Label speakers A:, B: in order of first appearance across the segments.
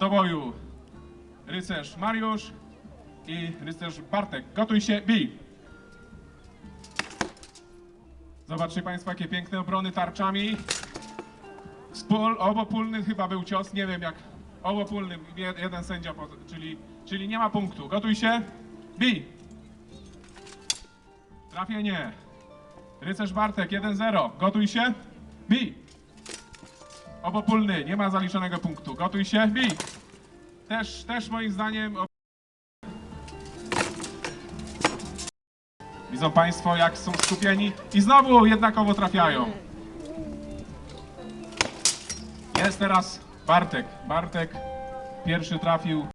A: do boju rycerz Mariusz i rycerz Bartek. Gotuj się, bij! Zobaczcie Państwo, jakie piękne obrony tarczami. Spól, obopólny chyba był cios, nie wiem jak. Obopólny, jed- jeden sędzia, czyli, czyli nie ma punktu. Gotuj się, bij! Trafienie. Rycerz Bartek 1-0. Gotuj się. Bij. Obopólny. Nie ma zaliczonego punktu. Gotuj się. Bij. Też, też moim zdaniem... Widzą Państwo, jak są skupieni. I znowu jednakowo trafiają. Jest teraz Bartek. Bartek pierwszy trafił.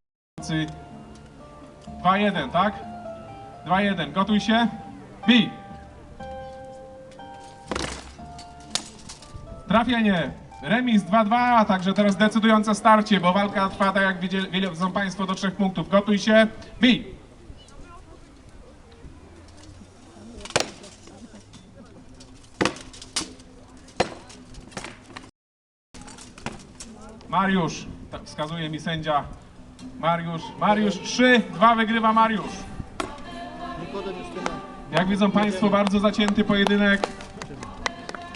A: 2-1, tak? 2-1. Gotuj się. Bij. Trafienie. Remis 2-2, także teraz decydujące starcie, bo walka trwa, tak jak widzą Państwo, do trzech punktów. Gotuj się. Bij. Mariusz, tak wskazuje mi sędzia. Mariusz, Mariusz 3-2 wygrywa Mariusz. Jak widzą Państwo, bardzo zacięty pojedynek.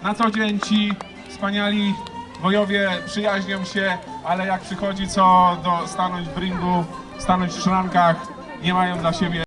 A: Na co dzień ci wspaniali wojowie przyjaźnią się, ale jak przychodzi co do stanąć w ringu, stanąć w szrankach, nie mają dla siebie